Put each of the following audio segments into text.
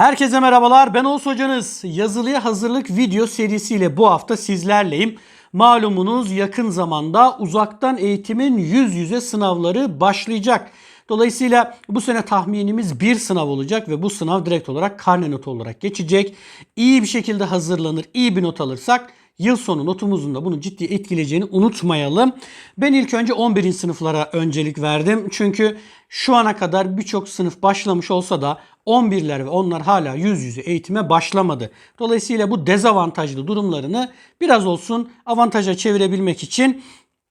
Herkese merhabalar. Ben Oğuz Hocanız. Yazılıya hazırlık video serisiyle bu hafta sizlerleyim. Malumunuz yakın zamanda uzaktan eğitimin yüz yüze sınavları başlayacak. Dolayısıyla bu sene tahminimiz bir sınav olacak ve bu sınav direkt olarak karne notu olarak geçecek. İyi bir şekilde hazırlanır, iyi bir not alırsak yıl sonu notumuzun da bunu ciddi etkileyeceğini unutmayalım. Ben ilk önce 11. sınıflara öncelik verdim. Çünkü şu ana kadar birçok sınıf başlamış olsa da 11'ler ve onlar hala yüz yüze eğitime başlamadı. Dolayısıyla bu dezavantajlı durumlarını biraz olsun avantaja çevirebilmek için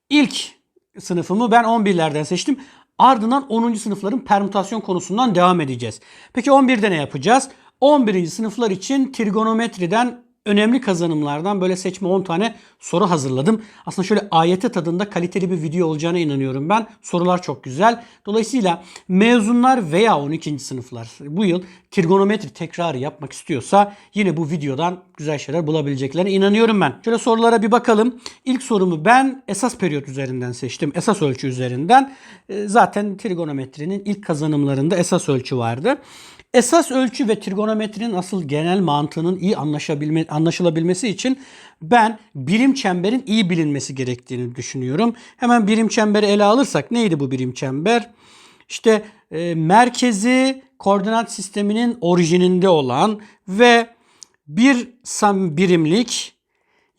ilk sınıfımı ben 11'lerden seçtim. Ardından 10. sınıfların permütasyon konusundan devam edeceğiz. Peki 11'de ne yapacağız? 11. sınıflar için trigonometriden önemli kazanımlardan böyle seçme 10 tane soru hazırladım. Aslında şöyle ayete tadında kaliteli bir video olacağına inanıyorum ben. Sorular çok güzel. Dolayısıyla mezunlar veya 12. sınıflar bu yıl trigonometri tekrarı yapmak istiyorsa yine bu videodan güzel şeyler bulabileceklerine inanıyorum ben. Şöyle sorulara bir bakalım. İlk sorumu ben esas periyot üzerinden seçtim. Esas ölçü üzerinden. Ee, Zaten trigonometrinin ilk kazanımlarında esas ölçü vardı. Esas ölçü ve trigonometrinin asıl genel mantığının iyi anlaşabilme, anlaşılabilmesi için ben birim çemberin iyi bilinmesi gerektiğini düşünüyorum. Hemen birim çemberi ele alırsak neydi bu birim çember? İşte e, merkezi koordinat sisteminin orijininde olan ve bir birimlik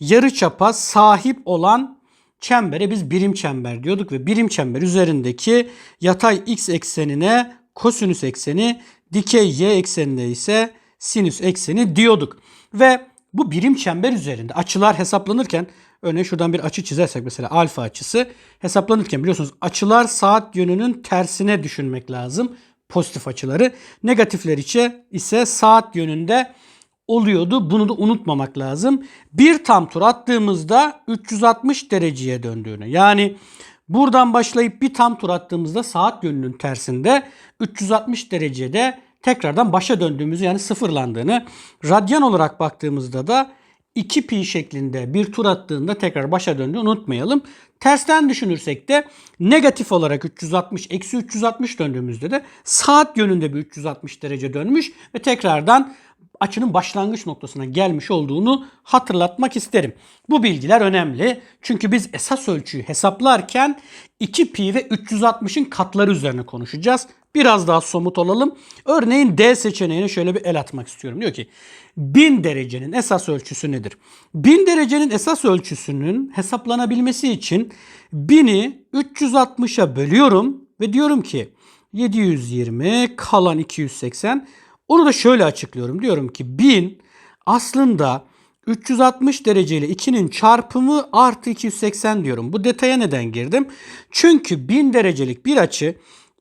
yarıçapa sahip olan çembere biz birim çember diyorduk ve birim çember üzerindeki yatay x eksenine kosinüs ekseni, dikey y eksenine ise sinüs ekseni diyorduk. Ve bu birim çember üzerinde açılar hesaplanırken örneğin şuradan bir açı çizersek mesela alfa açısı hesaplanırken biliyorsunuz açılar saat yönünün tersine düşünmek lazım. Pozitif açıları. Negatifler içe ise saat yönünde oluyordu. Bunu da unutmamak lazım. Bir tam tur attığımızda 360 dereceye döndüğünü. Yani buradan başlayıp bir tam tur attığımızda saat yönünün tersinde 360 derecede tekrardan başa döndüğümüzü yani sıfırlandığını. Radyan olarak baktığımızda da 2 pi şeklinde bir tur attığında tekrar başa döndüğünü unutmayalım. Tersten düşünürsek de negatif olarak 360 eksi 360 döndüğümüzde de saat yönünde bir 360 derece dönmüş ve tekrardan açının başlangıç noktasına gelmiş olduğunu hatırlatmak isterim. Bu bilgiler önemli. Çünkü biz esas ölçüyü hesaplarken 2 pi ve 360'ın katları üzerine konuşacağız. Biraz daha somut olalım. Örneğin D seçeneğine şöyle bir el atmak istiyorum. Diyor ki 1000 derecenin esas ölçüsü nedir? 1000 derecenin esas ölçüsünün hesaplanabilmesi için 1000'i 360'a bölüyorum ve diyorum ki 720 kalan 280 onu da şöyle açıklıyorum. Diyorum ki 1000 aslında 360 derece ile 2'nin çarpımı artı 280 diyorum. Bu detaya neden girdim? Çünkü 1000 derecelik bir açı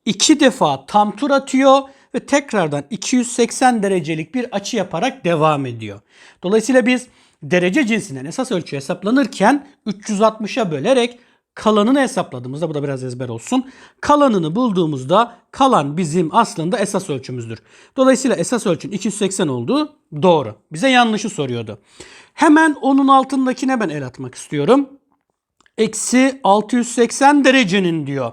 iki defa tam tur atıyor ve tekrardan 280 derecelik bir açı yaparak devam ediyor. Dolayısıyla biz derece cinsinden esas ölçü hesaplanırken 360'a bölerek kalanını hesapladığımızda bu da biraz ezber olsun. Kalanını bulduğumuzda kalan bizim aslında esas ölçümüzdür. Dolayısıyla esas ölçün 280 olduğu doğru. Bize yanlışı soruyordu. Hemen onun altındakine ben el atmak istiyorum. Eksi 680 derecenin diyor.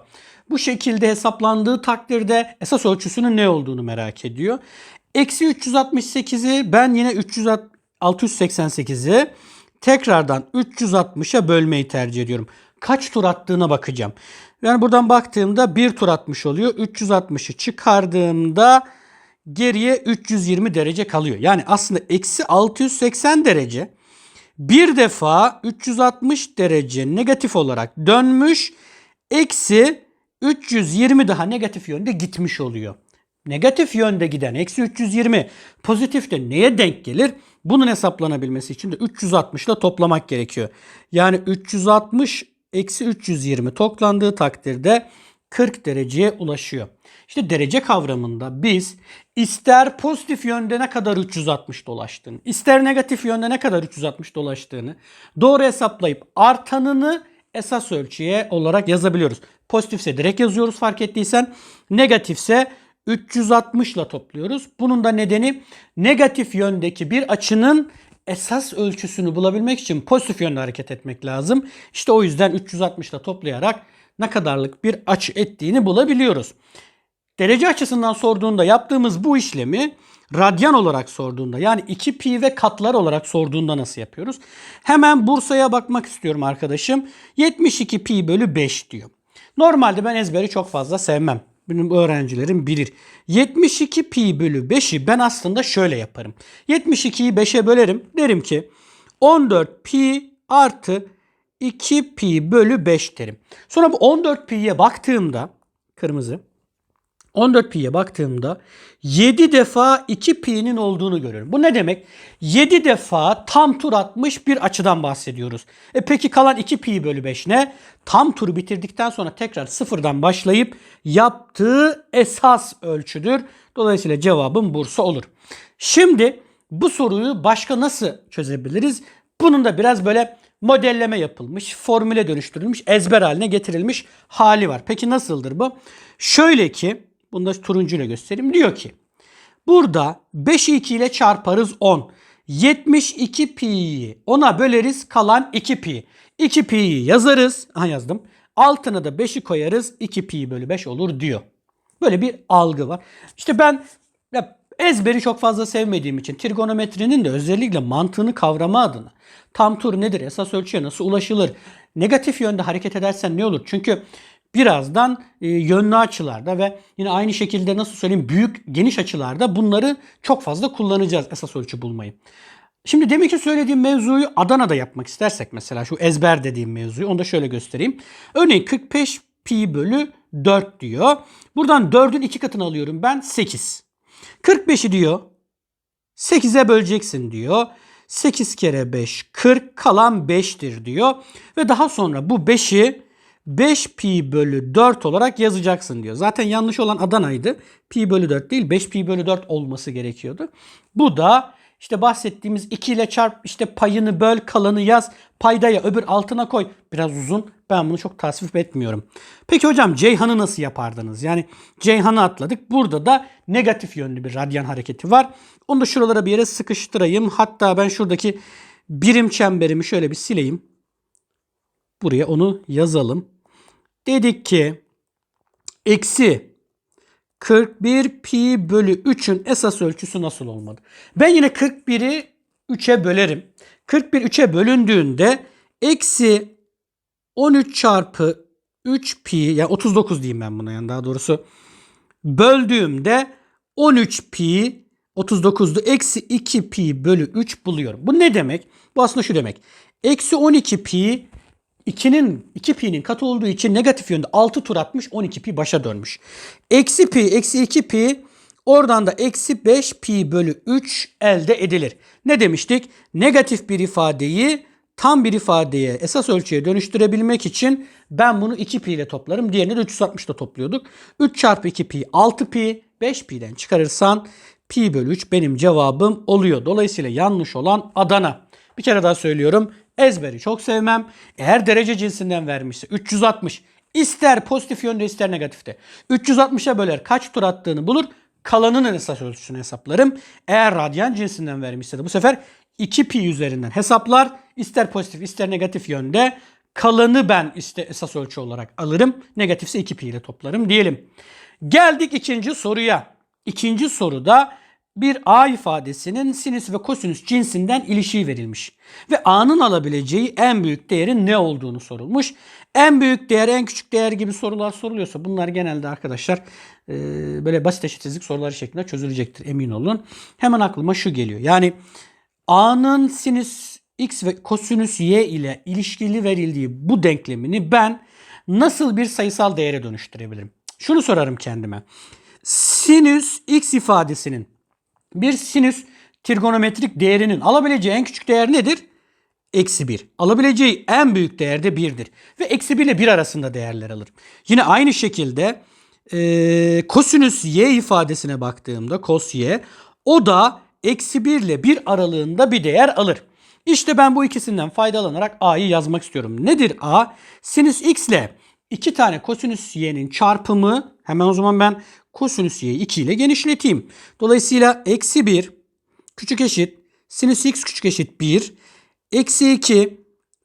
Bu şekilde hesaplandığı takdirde esas ölçüsünün ne olduğunu merak ediyor. Eksi 368'i ben yine 300 688'i tekrardan 360'a bölmeyi tercih ediyorum. Kaç tur attığına bakacağım. Yani buradan baktığımda bir tur atmış oluyor. 360'ı çıkardığımda geriye 320 derece kalıyor. Yani aslında eksi 680 derece bir defa 360 derece negatif olarak dönmüş. Eksi 320 daha negatif yönde gitmiş oluyor. Negatif yönde giden eksi 320 pozitif de neye denk gelir? Bunun hesaplanabilmesi için de 360 ile toplamak gerekiyor. Yani 360 eksi 320 toplandığı takdirde 40 dereceye ulaşıyor. İşte derece kavramında biz ister pozitif yönde ne kadar 360 dolaştığını, ister negatif yönde ne kadar 360 dolaştığını doğru hesaplayıp artanını esas ölçüye olarak yazabiliyoruz. Pozitifse direkt yazıyoruz fark ettiysen. Negatifse 360 ile topluyoruz. Bunun da nedeni negatif yöndeki bir açının esas ölçüsünü bulabilmek için pozitif yönde hareket etmek lazım. İşte o yüzden 360 ile toplayarak ne kadarlık bir açı ettiğini bulabiliyoruz. Derece açısından sorduğunda yaptığımız bu işlemi radyan olarak sorduğunda yani 2 pi ve katlar olarak sorduğunda nasıl yapıyoruz? Hemen Bursa'ya bakmak istiyorum arkadaşım. 72 pi bölü 5 diyor. Normalde ben ezberi çok fazla sevmem. Benim öğrencilerim bilir. 72 pi bölü 5'i ben aslında şöyle yaparım. 72'yi 5'e bölerim. Derim ki 14 pi artı 2 pi bölü 5 derim. Sonra bu 14 pi'ye baktığımda kırmızı 14 pi'ye baktığımda 7 defa 2 pi'nin olduğunu görüyorum. Bu ne demek? 7 defa tam tur atmış bir açıdan bahsediyoruz. E peki kalan 2 pi bölü 5 ne? Tam turu bitirdikten sonra tekrar sıfırdan başlayıp yaptığı esas ölçüdür. Dolayısıyla cevabım Bursa olur. Şimdi bu soruyu başka nasıl çözebiliriz? Bunun da biraz böyle modelleme yapılmış, formüle dönüştürülmüş, ezber haline getirilmiş hali var. Peki nasıldır bu? Şöyle ki, bunu da turuncuyla göstereyim. Diyor ki, burada 5'i 2 ile çarparız 10. 72 pi'yi 10'a böleriz kalan 2 pi. 2 pi'yi yazarız. Ha yazdım. Altına da 5'i koyarız. 2 pi bölü 5 olur diyor. Böyle bir algı var. İşte ben ya ezberi çok fazla sevmediğim için trigonometrinin de özellikle mantığını kavrama adına tam tur nedir, esas ölçüye nasıl ulaşılır, negatif yönde hareket edersen ne olur? Çünkü birazdan e, yönlü açılarda ve yine aynı şekilde nasıl söyleyeyim büyük geniş açılarda bunları çok fazla kullanacağız esas ölçü bulmayı. Şimdi demek ki söylediğim mevzuyu Adana'da yapmak istersek mesela şu ezber dediğim mevzuyu onu da şöyle göstereyim. Örneğin 45 pi bölü 4 diyor. Buradan 4'ün 2 katını alıyorum ben 8. 45'i diyor 8'e böleceksin diyor. 8 kere 5 40 kalan 5'tir diyor. Ve daha sonra bu 5'i 5 pi bölü 4 olarak yazacaksın diyor. Zaten yanlış olan Adana'ydı. Pi bölü 4 değil 5 pi bölü 4 olması gerekiyordu. Bu da işte bahsettiğimiz 2 ile çarp işte payını böl kalanı yaz paydaya öbür altına koy. Biraz uzun ben bunu çok tasvip etmiyorum. Peki hocam Ceyhan'ı nasıl yapardınız? Yani Ceyhan'ı atladık. Burada da negatif yönlü bir radyan hareketi var. Onu da şuralara bir yere sıkıştırayım. Hatta ben şuradaki birim çemberimi şöyle bir sileyim. Buraya onu yazalım. Dedik ki eksi 41 pi bölü 3'ün esas ölçüsü nasıl olmalı? Ben yine 41'i 3'e bölerim. 41 3'e bölündüğünde eksi 13 çarpı 3 pi yani 39 diyeyim ben buna yani daha doğrusu böldüğümde 13 pi 39'du eksi 2 pi bölü 3 buluyorum. Bu ne demek? Bu aslında şu demek. Eksi 12 pi 2'nin 2 pi'nin katı olduğu için negatif yönde 6 tur atmış 12 pi başa dönmüş. Eksi pi eksi 2 pi oradan da eksi 5 pi bölü 3 elde edilir. Ne demiştik? Negatif bir ifadeyi tam bir ifadeye esas ölçüye dönüştürebilmek için ben bunu 2 pi ile toplarım. Diğerini de 360 ile topluyorduk. 3 çarpı 2 pi 6 pi 5 pi'den çıkarırsan pi bölü 3 benim cevabım oluyor. Dolayısıyla yanlış olan Adana. Bir kere daha söylüyorum. Ezberi çok sevmem. Eğer derece cinsinden vermişse 360 ister pozitif yönde ister negatifte 360'a böler kaç tur attığını bulur. Kalanının esas ölçüsünü hesaplarım. Eğer radyan cinsinden vermişse de bu sefer 2 pi üzerinden hesaplar. İster pozitif ister negatif yönde kalanı ben işte esas ölçü olarak alırım. Negatifse 2 pi ile toplarım diyelim. Geldik ikinci soruya. İkinci soruda bir a ifadesinin sinüs ve kosinüs cinsinden ilişiği verilmiş. Ve a'nın alabileceği en büyük değerin ne olduğunu sorulmuş. En büyük değer, en küçük değer gibi sorular soruluyorsa bunlar genelde arkadaşlar e, böyle basit eşitsizlik soruları şeklinde çözülecektir emin olun. Hemen aklıma şu geliyor. Yani a'nın sinüs x ve kosinüs y ile ilişkili verildiği bu denklemini ben nasıl bir sayısal değere dönüştürebilirim? Şunu sorarım kendime. Sinüs x ifadesinin bir sinüs trigonometrik değerinin alabileceği en küçük değer nedir? Eksi 1. Alabileceği en büyük değer de 1'dir. Ve eksi 1 ile 1 arasında değerler alır. Yine aynı şekilde e, kosinüs y ifadesine baktığımda cos y o da eksi 1 ile 1 aralığında bir değer alır. İşte ben bu ikisinden faydalanarak a'yı yazmak istiyorum. Nedir a? Sinüs x ile 2 tane kosinüs y'nin çarpımı hemen o zaman ben kosinüs y'yi 2 ile genişleteyim. Dolayısıyla eksi 1 küçük eşit sinüs x küçük eşit 1 eksi 2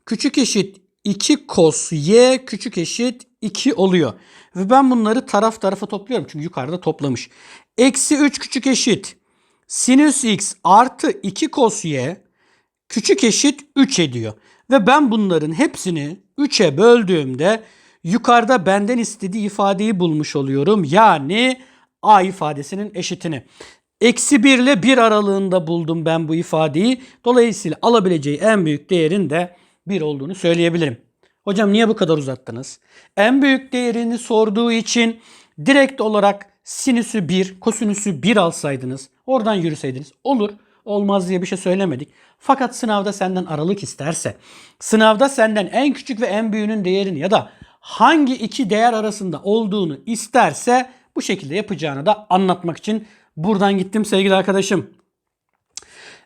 küçük eşit 2 kos y küçük eşit 2 oluyor. Ve ben bunları taraf tarafa topluyorum çünkü yukarıda toplamış. Eksi 3 küçük eşit sinüs x artı 2 kos y küçük eşit 3 ediyor. Ve ben bunların hepsini 3'e böldüğümde yukarıda benden istediği ifadeyi bulmuş oluyorum. Yani a ifadesinin eşitini. Eksi 1 ile 1 aralığında buldum ben bu ifadeyi. Dolayısıyla alabileceği en büyük değerin de 1 olduğunu söyleyebilirim. Hocam niye bu kadar uzattınız? En büyük değerini sorduğu için direkt olarak sinüsü 1, kosinüsü 1 alsaydınız, oradan yürüseydiniz olur. Olmaz diye bir şey söylemedik. Fakat sınavda senden aralık isterse, sınavda senden en küçük ve en büyüğünün değerini ya da hangi iki değer arasında olduğunu isterse bu şekilde yapacağını da anlatmak için buradan gittim sevgili arkadaşım.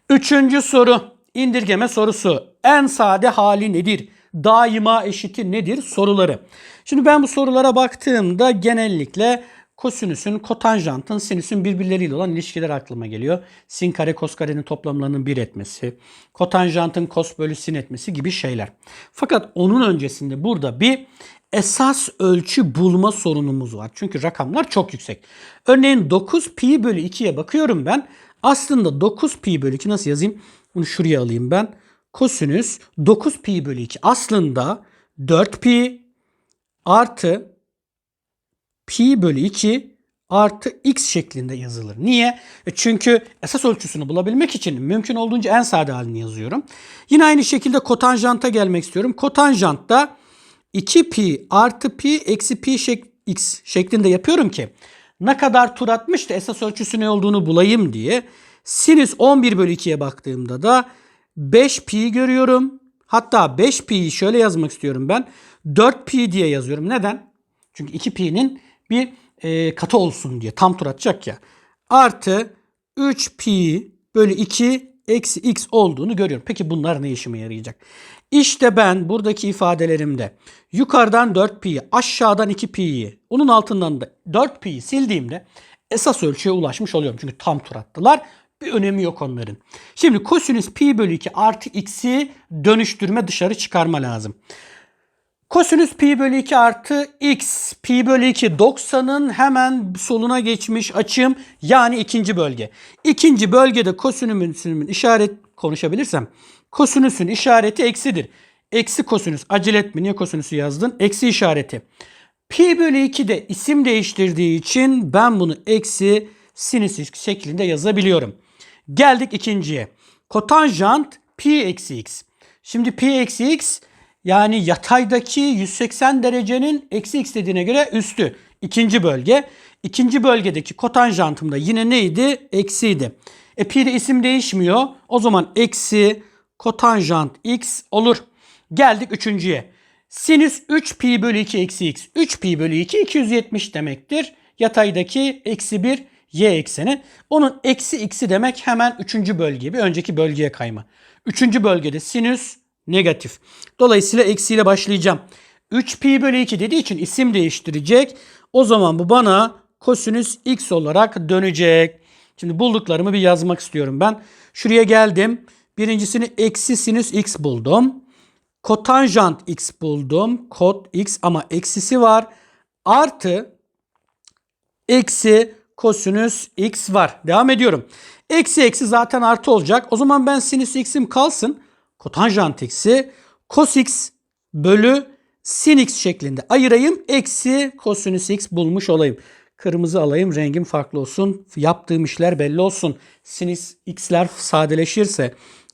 Üçüncü soru indirgeme sorusu. En sade hali nedir? Daima eşiti nedir? Soruları. Şimdi ben bu sorulara baktığımda genellikle kosinüsün, kotanjantın, sinüsün birbirleriyle olan ilişkiler aklıma geliyor. Sin kare kos karenin toplamlarının bir etmesi, kotanjantın kos bölü sin etmesi gibi şeyler. Fakat onun öncesinde burada bir esas ölçü bulma sorunumuz var. Çünkü rakamlar çok yüksek. Örneğin 9 pi bölü 2'ye bakıyorum ben. Aslında 9 pi bölü 2 nasıl yazayım? Bunu şuraya alayım ben. Kosinüs 9 pi bölü 2 aslında 4 pi artı pi bölü 2 artı x şeklinde yazılır. Niye? E çünkü esas ölçüsünü bulabilmek için mümkün olduğunca en sade halini yazıyorum. Yine aynı şekilde kotanjanta gelmek istiyorum. Kotanjantta 2 pi artı pi eksi pi şek x şeklinde yapıyorum ki ne kadar tur atmış da esas ölçüsü ne olduğunu bulayım diye. Sinüs 11 bölü 2'ye baktığımda da 5 pi görüyorum. Hatta 5 pi'yi şöyle yazmak istiyorum ben. 4 pi diye yazıyorum. Neden? Çünkü 2 pi'nin bir e, katı olsun diye tam tur atacak ya. Artı 3 pi bölü 2 eksi x olduğunu görüyorum. Peki bunlar ne işime yarayacak? İşte ben buradaki ifadelerimde yukarıdan 4 pi'yi aşağıdan 2 pi'yi onun altından da 4 pi'yi sildiğimde esas ölçüye ulaşmış oluyorum. Çünkü tam tur attılar. Bir önemi yok onların. Şimdi kosinüs pi bölü 2 artı x'i dönüştürme dışarı çıkarma lazım. Kosinüs pi bölü 2 artı x pi bölü 2 90'ın hemen soluna geçmiş açım yani ikinci bölge. İkinci bölgede kosinüsün işaret konuşabilirsem kosinüsün işareti eksidir. Eksi kosinüs acele etme niye kosinüsü yazdın? Eksi işareti. Pi bölü 2 de isim değiştirdiği için ben bunu eksi sinüs şeklinde yazabiliyorum. Geldik ikinciye. Kotanjant pi eksi x. Şimdi pi eksi x yani yataydaki 180 derecenin eksi x dediğine göre üstü. İkinci bölge. İkinci bölgedeki kotanjantım da yine neydi? Eksiydi. E pi'de isim değişmiyor. O zaman eksi kotanjant x olur. Geldik üçüncüye. Sinüs 3 pi bölü 2 eksi x. 3 pi bölü 2 270 demektir. Yataydaki eksi 1 y ekseni. Onun eksi x'i demek hemen üçüncü bölge. Bir önceki bölgeye kayma. Üçüncü bölgede sinüs negatif. Dolayısıyla eksiyle başlayacağım. 3 pi bölü 2 dediği için isim değiştirecek. O zaman bu bana kosinüs x olarak dönecek. Şimdi bulduklarımı bir yazmak istiyorum ben. Şuraya geldim. Birincisini eksi sinüs x buldum. Kotanjant x buldum. Kot x ama eksisi var. Artı eksi kosinüs x var. Devam ediyorum. Eksi eksi zaten artı olacak. O zaman ben sinüs x'im kalsın. Kotanjant x'i cos x bölü sin x şeklinde ayırayım. Eksi kosinüs x bulmuş olayım. Kırmızı alayım rengim farklı olsun. Yaptığım işler belli olsun. Sinüs x'ler sadeleşirse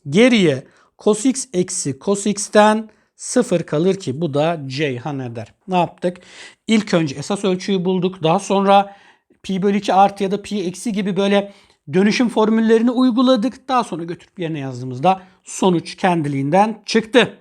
geriye cos x eksi cos x'ten 0 kalır ki bu da Ceyhan eder. Ne yaptık? İlk önce esas ölçüyü bulduk. Daha sonra pi bölü 2 artı ya da pi eksi gibi böyle dönüşüm formüllerini uyguladık. Daha sonra götürüp yerine yazdığımızda sonuç kendiliğinden çıktı.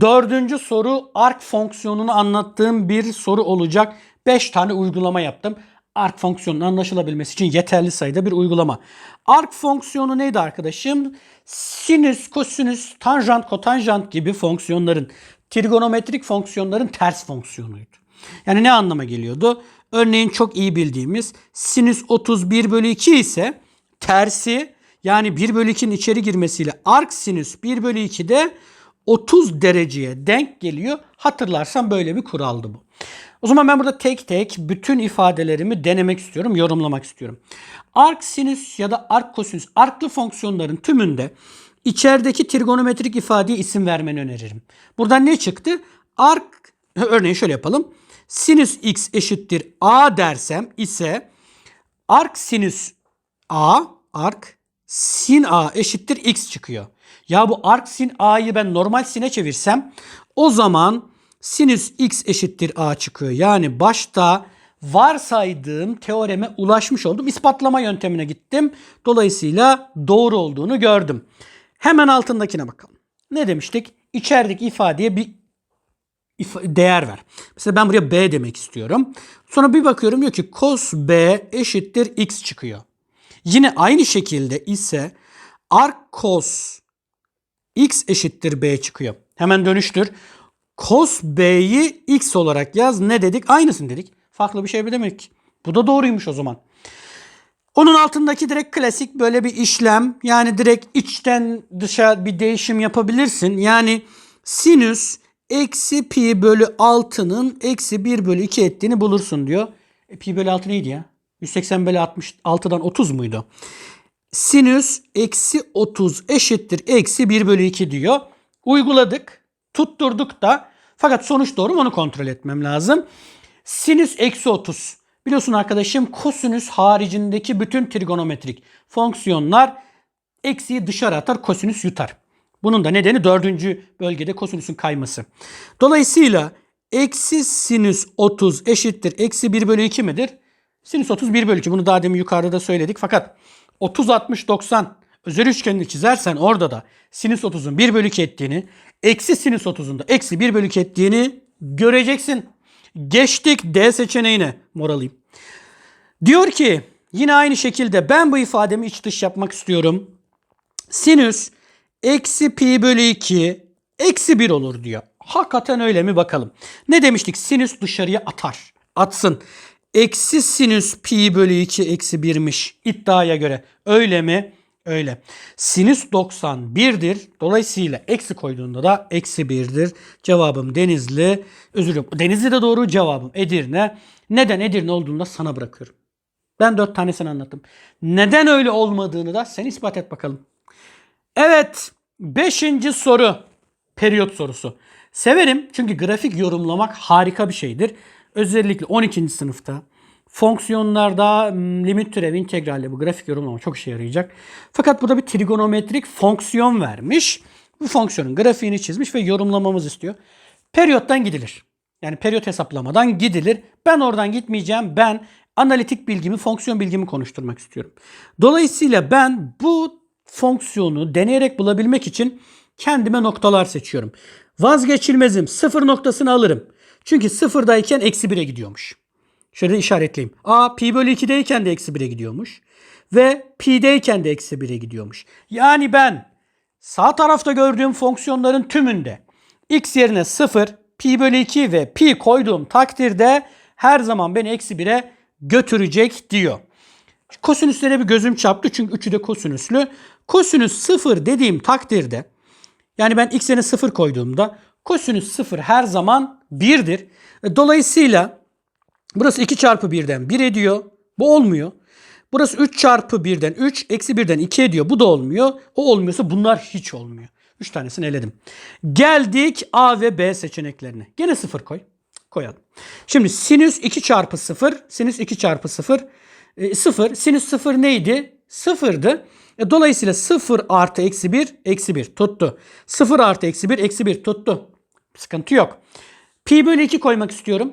Dördüncü soru arc fonksiyonunu anlattığım bir soru olacak. 5 tane uygulama yaptım. Arc fonksiyonunun anlaşılabilmesi için yeterli sayıda bir uygulama. Arc fonksiyonu neydi arkadaşım? Sinüs, kosinüs, tanjant, kotanjant gibi fonksiyonların, trigonometrik fonksiyonların ters fonksiyonuydu. Yani ne anlama geliyordu? Örneğin çok iyi bildiğimiz sinüs 31 bölü 2 ise tersi yani 1 bölü 2'nin içeri girmesiyle arc sinüs 1 bölü 2'de 30 dereceye denk geliyor. Hatırlarsan böyle bir kuraldı bu. O zaman ben burada tek tek bütün ifadelerimi denemek istiyorum, yorumlamak istiyorum. Ark sinüs ya da ark kosinüs, arklı fonksiyonların tümünde içerideki trigonometrik ifadeye isim vermeni öneririm. Buradan ne çıktı? Ark, örneğin şöyle yapalım. Sinüs x eşittir a dersem ise ark sinüs a, ark sin a eşittir x çıkıyor. Ya bu ark sin a'yı ben normal sine çevirsem o zaman sinüs x eşittir a çıkıyor. Yani başta varsaydığım teoreme ulaşmış oldum. İspatlama yöntemine gittim. Dolayısıyla doğru olduğunu gördüm. Hemen altındakine bakalım. Ne demiştik? İçerideki ifadeye bir değer ver. Mesela ben buraya b demek istiyorum. Sonra bir bakıyorum diyor ki cos b eşittir x çıkıyor. Yine aynı şekilde ise arc cos x eşittir b çıkıyor. Hemen dönüştür. Cos b'yi x olarak yaz. Ne dedik? Aynısın dedik. Farklı bir şey demek. Bu da doğruymuş o zaman. Onun altındaki direkt klasik böyle bir işlem. Yani direkt içten dışa bir değişim yapabilirsin. Yani sinüs eksi pi bölü 6'nın eksi 1 bölü 2 ettiğini bulursun diyor. E, pi bölü 6 neydi ya? 180 bölü 66'dan 30 muydu? Sinüs eksi 30 eşittir eksi 1 bölü 2 diyor. Uyguladık. Tutturduk da. Fakat sonuç doğru mu onu kontrol etmem lazım. Sinüs eksi 30. Biliyorsun arkadaşım kosinüs haricindeki bütün trigonometrik fonksiyonlar eksiyi dışarı atar, kosinüs yutar. Bunun da nedeni dördüncü bölgede kosinüsün kayması. Dolayısıyla eksi sinüs 30 eşittir eksi 1 bölü 2 midir? Sinüs 30 1 bölü 2. Bunu daha demin yukarıda da söyledik. Fakat 30 60 90 özel üçgenini çizersen orada da sinüs 30'un 1 bölü 2 ettiğini, eksi sinüs 30'un da eksi 1 bölü 2 ettiğini göreceksin. Geçtik D seçeneğine mor alayım. Diyor ki yine aynı şekilde ben bu ifademi iç dış yapmak istiyorum. Sinüs eksi pi bölü 2 eksi 1 olur diyor. Hakikaten öyle mi bakalım. Ne demiştik? Sinüs dışarıya atar. Atsın. Eksi sinüs pi bölü 2 eksi 1'miş iddiaya göre. Öyle mi? Öyle. Sinüs 91'dir. Dolayısıyla eksi koyduğunda da eksi 1'dir. Cevabım Denizli. Özür dilerim. Denizli de doğru cevabım Edirne. Neden Edirne olduğunu da sana bırakıyorum. Ben dört tanesini anlattım. Neden öyle olmadığını da sen ispat et bakalım. Evet. Beşinci soru. Periyot sorusu. Severim çünkü grafik yorumlamak harika bir şeydir. Özellikle 12. sınıfta fonksiyonlarda m, limit türevi integralle bu grafik yorumlama çok işe yarayacak. Fakat burada bir trigonometrik fonksiyon vermiş. Bu fonksiyonun grafiğini çizmiş ve yorumlamamız istiyor. Periyottan gidilir. Yani periyot hesaplamadan gidilir. Ben oradan gitmeyeceğim. Ben analitik bilgimi, fonksiyon bilgimi konuşturmak istiyorum. Dolayısıyla ben bu fonksiyonu deneyerek bulabilmek için kendime noktalar seçiyorum. Vazgeçilmezim. Sıfır noktasını alırım. Çünkü sıfırdayken eksi 1'e gidiyormuş. Şöyle işaretleyeyim. A pi bölü 2'deyken de eksi 1'e gidiyormuş. Ve pi'deyken de eksi 1'e gidiyormuş. Yani ben sağ tarafta gördüğüm fonksiyonların tümünde x yerine 0, pi bölü 2 ve pi koyduğum takdirde her zaman beni eksi 1'e götürecek diyor. Kosinüslere bir gözüm çarptı çünkü üçü de kosinüslü. Kosinüs 0 dediğim takdirde yani ben x yerine 0 koyduğumda kosinüs 0 her zaman 1'dir. Dolayısıyla burası 2 çarpı 1'den 1 ediyor. Bu olmuyor. Burası 3 çarpı 1'den 3, eksi 1'den 2 ediyor. Bu da olmuyor. O olmuyorsa bunlar hiç olmuyor. 3 tanesini eledim. Geldik A ve B seçeneklerine. Gene 0 koy. Koyalım. Şimdi sinüs 2 çarpı 0. Sinüs 2 çarpı 0. E, 0. Sinüs 0 neydi? 0'dı. E, dolayısıyla 0 artı eksi 1 eksi 1 tuttu. 0 artı eksi 1 eksi 1 tuttu. Sıkıntı yok. Pi bölü 2 koymak istiyorum.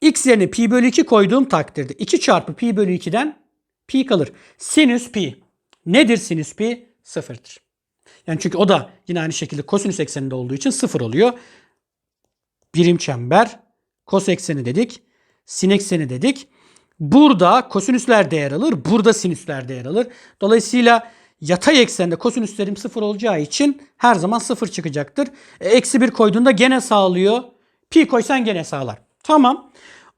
X yerine pi bölü 2 koyduğum takdirde 2 çarpı pi bölü 2'den pi kalır. Sinüs pi. Nedir sinüs pi? Sıfırdır. Yani çünkü o da yine aynı şekilde kosinüs ekseninde olduğu için sıfır oluyor. Birim çember, kos ekseni dedik, sin ekseni dedik. Burada kosinüsler değer alır, burada sinüsler değer alır. Dolayısıyla yatay eksende kosinüslerim sıfır olacağı için her zaman sıfır çıkacaktır. E, Eksi bir koyduğunda gene sağlıyor. Pi koysan gene sağlar. Tamam.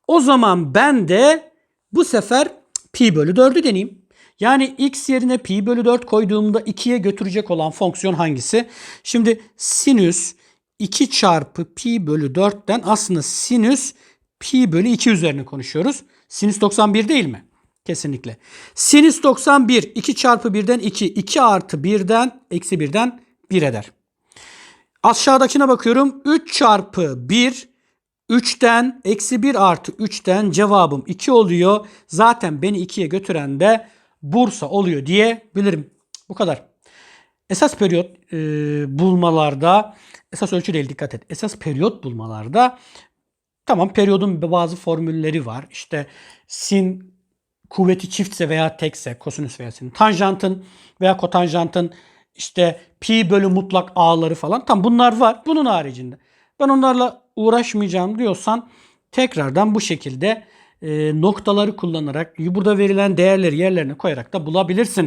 O zaman ben de bu sefer pi bölü 4'ü deneyeyim. Yani x yerine pi bölü 4 koyduğumda 2'ye götürecek olan fonksiyon hangisi? Şimdi sinüs 2 çarpı pi bölü 4'ten aslında sinüs pi bölü 2 üzerine konuşuyoruz. Sinüs 91 değil mi? Kesinlikle. Sinüs 91 2 çarpı 1'den 2. 2 artı 1'den eksi 1'den 1 eder. Aşağıdakine bakıyorum. 3 çarpı 1 3'ten eksi 1 artı 3'ten cevabım 2 oluyor. Zaten beni 2'ye götüren de Bursa oluyor diyebilirim. Bu kadar. Esas periyot e, bulmalarda, esas ölçü değil dikkat et. Esas periyot bulmalarda tamam periyodun bazı formülleri var. İşte sin kuvveti çiftse veya tekse kosinüs veya sin. Tanjantın veya kotanjantın işte pi bölü mutlak a'ları falan. Tam bunlar var. Bunun haricinde. Ben onlarla uğraşmayacağım diyorsan tekrardan bu şekilde e, noktaları kullanarak burada verilen değerleri yerlerine koyarak da bulabilirsin.